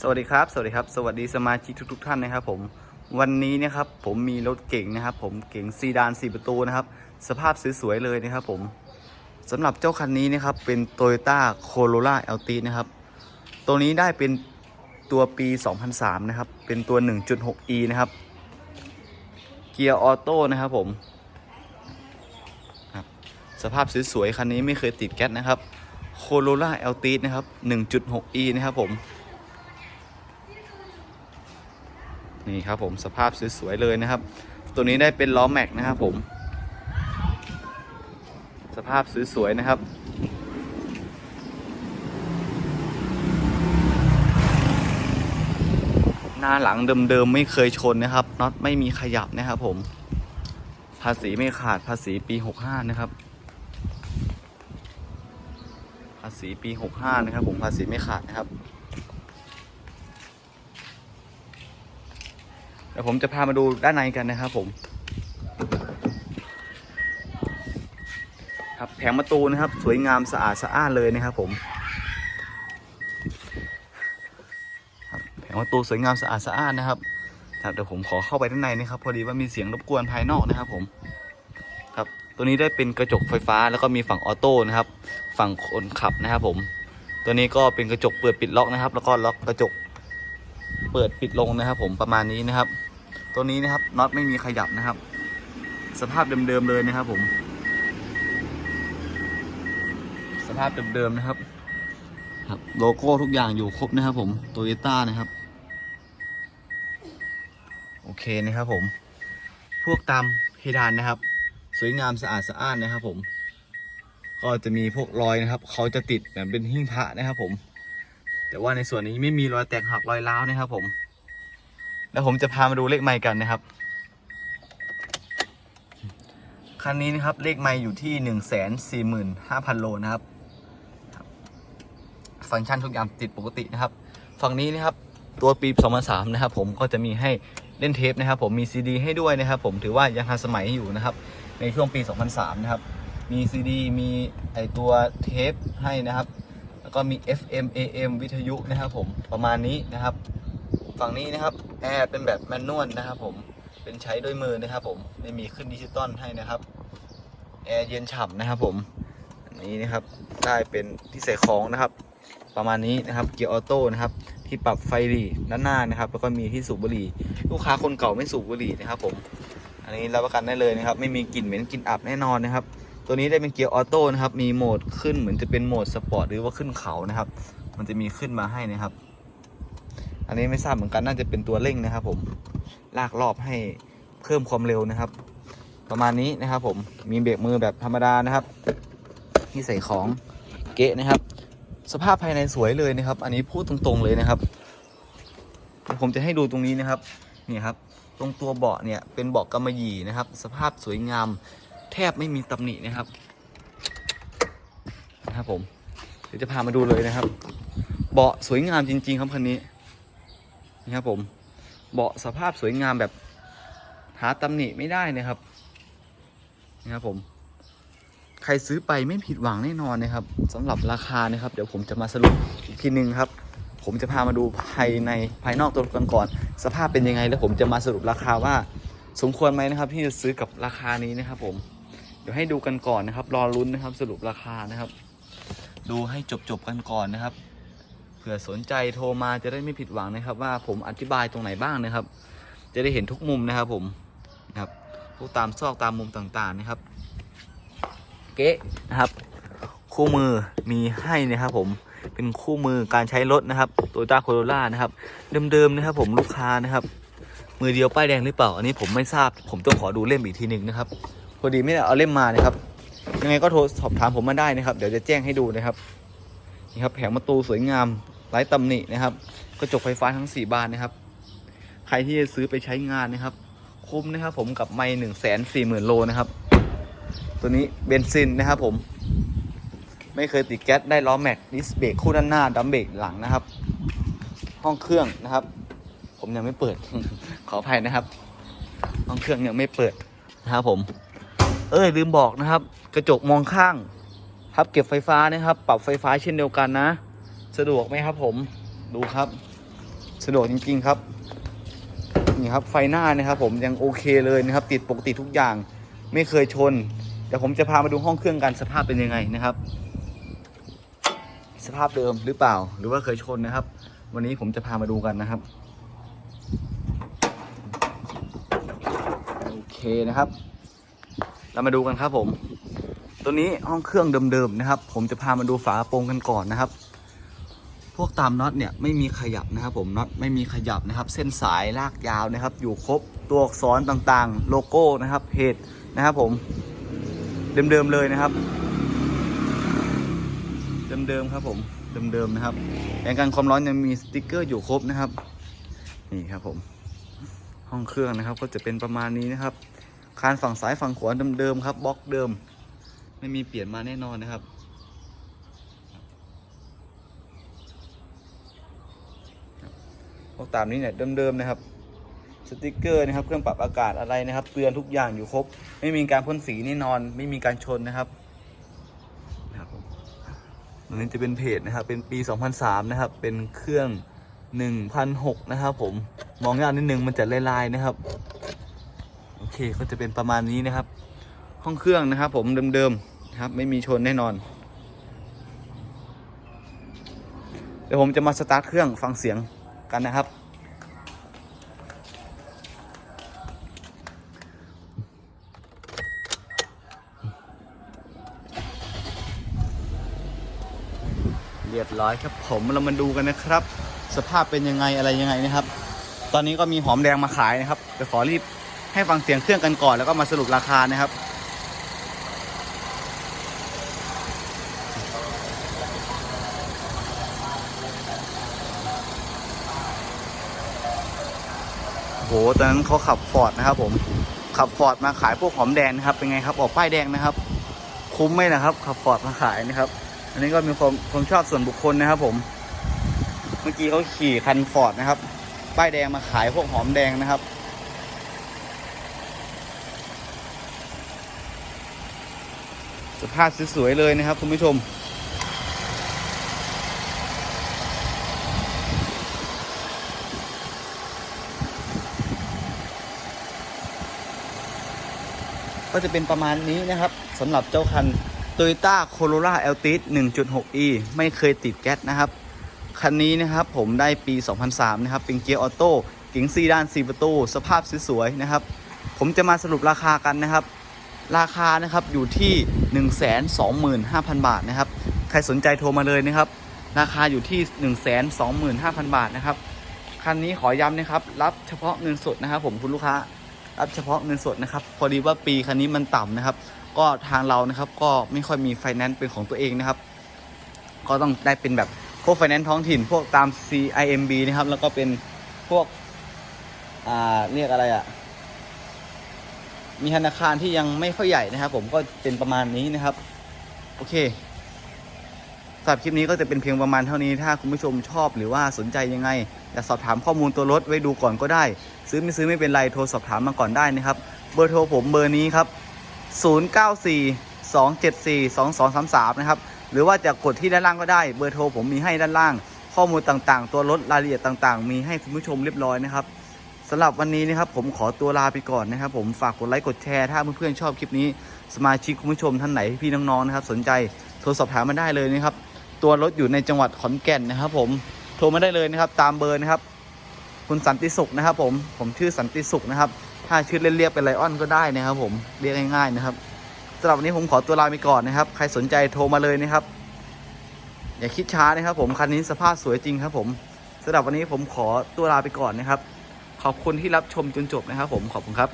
สวัสดีครับ สวัสดีครับ สวัสดีสมาชิกทุก ๆ ท่านนะครับ ผม วันนี้นะครับผมมีรถเก่งนะครับ ผมเก่งซีดาน4ประตูนะครับ สภาพสวยๆเลยนะครับ ผมสำหรับเจ้าคันนี้นะครับ เป็น Toyota Corolla Altis นะครับ ตัวนี้ได้เป็นตัวปี 2003 นะครับ เป็นตัว 1.6e นะครับ เกียร์ออโต้นะครับผมสภาพสวยๆคันนี้ไม่เคยติดแก๊สนะครับ Corolla Altis นะครับ 1.6e นะครับผม นี่ครับผมสภาพสวยๆเลยนะครับ ตัวนี้ได้เป็นล้อแม็กนะครับผม สภาพสวยๆนะครับหน้าหลังเดิมๆไม่เคยชนนะครับน็อตไม่มีขยับนะครับผม ภาษีไม่ขาดภาษีปี 65 นะครับ ภาษีปี 65 นะครับผมภาษีไม่ขาดนะครับ ดี๋ยวผมจะพามาดูด้านในกันนะครับผม ครับแผงประตูนะครับ สวยงามสะอาดสะอ้านเลยนะครับผมแผงประตูสวยงามสะอาดสะอ้านนะครับครับเดี๋ยวผมขอเข้าไปด้านในนะครับ พอดีว่ามีเสียงรบกวนภายนอกนะครับผมครับตัวนี้ได้เป็นกระจกไฟฟ้าแล้วก็มีฝั่งออโต้นะครับ ฝั่งคนขับนะครับผม ตัวนี้ก็เป็นกระจกเปิดปิดล็อกนะครับ แล้วก็ล็อกกระจกเปิดปิดลงนะครับ ผมประมาณนี้นะครับ ตัวนี้นะครับน็อตไม่มีขยับนะครับ สภาพเดิมๆเลยนะครับ ผม สภาพเดิมๆนะครับ ครับ โลโก้ทุกอย่างอยู่ครบนะครับ ผมโตโยต้านะครับ โอเคนะครับผม พวกตามเพดานนะครับ สวยงามสะอาดสะอ้านนะครับ ผม ก็จะมีพวกรอยนะครับ เขาจะติดแบบเป็นหิ้งพระนะครับ ผม แต่ว่าในส่วนนี้ไม่มีรอยแตกหักรอยร้าวนะครับ ผม แล้วผมจะพามาดูเลขไมค์กันนะครับ คันนี้นะครับเลขไมค์อยู่ที่หนึ่งแสนสี่หมื่นห้าพันโลนะครับ ฟังก์ชันทุกอย่างติดปกตินะครับ ฝั่งนี้นะครับตัวปี 2003 นะครับผมก็จะมีให้เล่นเทปนะครับ ผมมีซีดีให้ด้วยนะครับ ผมถือว่ายังทันสมัยอยู่นะครับ ในช่วงปี 2003 นะครับ มีซีดีมีไอตัวเทปให้นะครับ แล้วก็มี FM AM วิทยุนะครับ ผมประมาณนี้นะครับ ฝั่งนี้นะครับแอร์เป็นแบบแมนนวลนะครับผมเป็นใช้ด้วยมือนะครับผมไม่มีขึ้นดิจิตอลให้นะครับแอร์เย็นฉ่ำนะครับผมอันนี้นะครับได้เป็นที่ใส่ของนะครับ ประมาณนี้นะครับเกียร์ออโต้นะครับที่ปรับไฟหลีด้านหน้านะครับ แล้วก็มีที่สูบบุหรี่ ลูกค้าคนเก่าไม่สูบบุหรี่นะครับผมอันนี้รับประกันได้เลยนะครับ ไม่มีกลิ่นเหม็นกลิ่นอับแน่นอนนะครับ ตัวนี้ได้เป็นเกียร์ออโต้นะครับมีโหมดขึ้นเหมือนจะเป็นโหมดสปอร์ตหรือว่าขึ้นเขานะครับ มันจะมีขึ้นมาให้นะครับ นนี้ไม่ทราบเหมือนกันน่าจะเป็นตัวเร่งนะครับ ผมลากรอบให้เพิ่มความเร็วนะครับ ประมาณนี้นะครับ ผมมีเบรกมือแบบธรรมดานะครับ ที่ใส่ของเกะนะครับ สภาพภายในสวยเลยนะครับ อันนี้พูดตรงๆเลยนะครับผมจะให้ดูตรงนี้นะครับนี่ครับ ตรงตัวเบาะเนี่ยเป็นเบาะกำมะหยี่นะครับ สภาพสวยงามแทบไม่มีตำหนินะครับนะครับผมเดี๋ยวจะพามาดูเลยนะครับ เบาะสวยงามจริง ๆ ครับคันนี้ นี่ครับผมเบาะสภาพสวยงามแบบหาตำหนิไม่ได้นะครับนี่ครับผม ใครซื้อไปไม่ผิดหวังแน่นอนนะครับสำหรับราคานะครับ เดี๋ยวผมจะมาสรุปอีกทีหนึ่งครับ ผมจะพามาดูภายในภายนอกตัวรถกันก่อนสภาพเป็นยังไง แล้วผมจะมาสรุปราคาว่าสมควรไหมนะครับ ที่จะซื้อกับราคานี้นะครับ ผม เดี๋ยวให้ดูกันก่อนนะครับ รอลุ้นนะครับ สรุปราคานะครับ ดูให้จบๆกันก่อนนะครับ ผื่อสนใจโทรมาจะได้ไม่ผิดหวังนะครับ ว่าผมอธิบายตรงไหนบ้างนะครับ จะได้เห็นทุกมุมนะครับผมนะครับทุกตามซอกตามมุมต่างๆนะครับ เก๊ะนะครับ คู่มือมีให้นะครับ ผมเป็นคู่มือการใช้รถนะครับโตโยต้าโคโรล่านะครับ เดิมๆนะครับ ผมลูกค้านะครับ มือเดียวป้ายแดงหรือเปล่า อันนี้ผมไม่ทราบ ผมต้องขอดูเล่มอีกทีหนึ่งนะครับพอดีไม่ได้เอาเล่มมานะครับ ยังไงก็โทรสอบถามผมมาได้นะครับ เดี๋ยวจะแจ้งให้ดูนะครับนี่ครับแผงประตูสวยงาม ร้ตำหนินะครับ กระจกไฟฟ้าทั้ง 4 บานนะครับ ใครที่จะซื้อไปใช้งานนะครับ คุ้มนะครับผมกับไม่หนึ่งแสนสี่หมื่นโลนะครับ ตัวนี้เบนซินนะครับผม ไม่เคยติดแก๊สได้ล้อแม็กดิสเบรกคู่ด้านหน้าดัมเบรกหลังนะครับ ห้องเครื่องนะครับ ผมยังไม่เปิด ขออภัยนะครับ ห้องเครื่องยังไม่เปิดนะครับผม เอ้ยลืมบอกนะครับ กระจกมองข้างพับเก็บไฟฟ้านะครับ ปรับไฟฟ้าเช่นเดียวกันนะ สะดวกไหมครับผมดูครับ สะดวกจริง ๆครับนี่ครับไฟหน้านะครับผมยังโอเคเลยนะครับ ติดปกติทุกอย่างไม่เคยชนเดี๋ยวผมจะพามาดูห้องเครื่องกันสภาพเป็นยังไงนะครับ สภาพเดิมหรือเปล่าหรือว่าเคยชนนะครับ วันนี้ผมจะพามาดูกันนะครับโอเคนะครับ เรามาดูกันครับผม ตัวนี้ห้องเครื่องเดิมๆนะครับ ผมจะพามาดูฝากระโปรงกันก่อนนะครับ พวกตามน็อตเนี่ยไม่มีขยับนะครับผมน็อตไม่มีขยับนะครับ เส้นสายลากยาวนะครับ อยู่ครบตัวอักษรต่างๆ โลโก้นะครับเพจนะครับผมเดิมๆเลยนะครับ เดิมๆครับผมเดิมๆนะครับแรงกันความร้อนยังมีสติกเกอร์อยู่ครบนะครับ นี่ครับผม ห้องเครื่องนะครับก็จะเป็นประมาณนี้นะครับ คานฝั่งซ้ายฝั่งขวาเดิมๆครับบล็อกเดิม ไม่มีเปลี่ยนมาแน่นอนนะครับ พว กตามนี้เนี่ยเดิมๆนะครับสติกเกอร์นะครับเครื่องปรับอากาศอะไรนะครับ เตือนทุกอย่างอยู่ครบ ไม่มีการพ่นสีแน่นอน ไม่มีการชนนะครับนะครับอันนี้จะเป็นเพจนะครับ เป็นปี 2003 นะครับ เป็นเครื่อง 1,006 นะครับ ผมมองยากนิดนึงมันจะลายๆนะครับ โอเคก็จะเป็นประมาณนี้นะครับ ห้องเครื่องนะครับ ผมเดิมๆนะครับ ไม่มีชนแน่นอนเดี๋ยวผมจะมาสตาร์ทเครื่องฟังเสียง กันนะครับ เรียบร้อยครับผมเรามาดูกันนะครับ สภาพเป็นยังไงอะไรยังไงนะครับ ตอนนี้ก็มีหอมแดงมาขายนะครับเดี๋ยวขอรีบให้ฟังเสียงเครื่องกันก่อนแล้วก็มาสรุปราคานะครับ โหตอนนั้นเขาขับฟอร์ดนะครับ ผมขับฟอร์ดมาขายพวกหอมแดงนะครับ เป็นไงครับออกป้ายแดงนะครับ คุ้มไหมนะครับ ขับฟอร์ดมาขายนะครับ อันนี้ก็มีความความชอบส่วนบุคคลนะครับ ผม เมื่อกี้เขาขี่คันฟอร์ดนะครับ ป้ายแดงมาขายพวกหอมแดงนะครับสภาพสวยๆเลยนะครับคุณผู้ชม ก็จะเป็นประมาณนี้นะครับสำหรับเจ้าคัน Toyota Corolla Altis 1.6e ไม่เคยติดแก๊สนะครับ คันนี้นะครับผมได้ปี 2003 นะครับ เป็นเกียร์ออโต้เก๋งซีด้าน 4 ประตู สภาพสวยๆนะครับ ผมจะมาสรุปราคากันนะครับ ราคานะครับอยู่ที่ 125,000 บาทนะครับ ใครสนใจโทรมาเลยนะครับ ราคาอยู่ที่ 125,000 บาทนะครับ คันนี้ขอย้ำนะครับ รับเฉพาะเงินสดนะครับผมคุณลูกค้า รับเฉพาะเงินสดนะครับ พอดีว่าปีคันนี้มันต่ำนะครับ ก็ทางเรานะครับก็ไม่ค่อยมีไฟแนนซ์เป็นของตัวเองนะครับ ก็ต้องได้เป็นแบบพวกไฟแนนซ์ท้องถิ่นพวกตาม CIMB นะครับ แล้วก็เป็นพวกอ่าเรียกอะไรอะ่ะ มีธนาคารที่ยังไม่ค่อยใหญ่นะครับ ผมก็เป็นประมาณนี้นะครับ โอเคสำหรับคลิปนี้ก็จะเป็นเพียงประมาณเท่านี้ ถ้าคุณผู้ชมชอบหรือว่าสนใจยังไงอยากสอบถามข้อมูลตัวรถไว้ดูก่อนก็ได้ ซื้อไม่ซื้อไม่เป็นไรโทรสอบถามมาก่อนได้นะครับ เบอร์โทรผมเบอร์นี้ครับ 0942742233 นะครับ หรือว่าจะกดที่ด้านล่างก็ได้ เบอร์โทรผมมีให้ด้านล่าง ข้อมูลต่างๆ ตัวรถรายละเอียดต่างๆ มีให้คุณผู้ชมเรียบร้อยนะครับสำหรับวันนี้นะครับผมขอตัวลาไปก่อนนะครับ ผมฝากกดไลค์กดแชร์ถ้าเพื่อนๆชอบคลิปนี้ สมาชิกคุณผู้ชมท่านไหนพี่น้องๆนะครับ สนใจโทรสอบถามมาได้เลยนะครับ ตัวรถอยู่ในจังหวัดขอนแก่นนะครับ ผมโทรมาได้เลยนะครับ ตามเบอร์นะครับ คุณสันติสุขนะครับ ผมผมชื่อสันติสุขนะครับ ถ้าชื่อเล่นเรียกเป็นไลออนก็ได้นะครับผมเรียกง่ายๆนะครับสำหรับวันนี้ผมขอตัวลาไปก่อนนะครับ ใครสนใจโทรมาเลยนะครับ อย่าคิดช้านะครับ ผมคันนี้สภาพสวยจริงครับ ผมสำหรับวันนี้ผมขอตัวลาไปก่อนนะครับ ขอบคุณที่รับชมจนจบนะครับ ผมขอบคุณครับ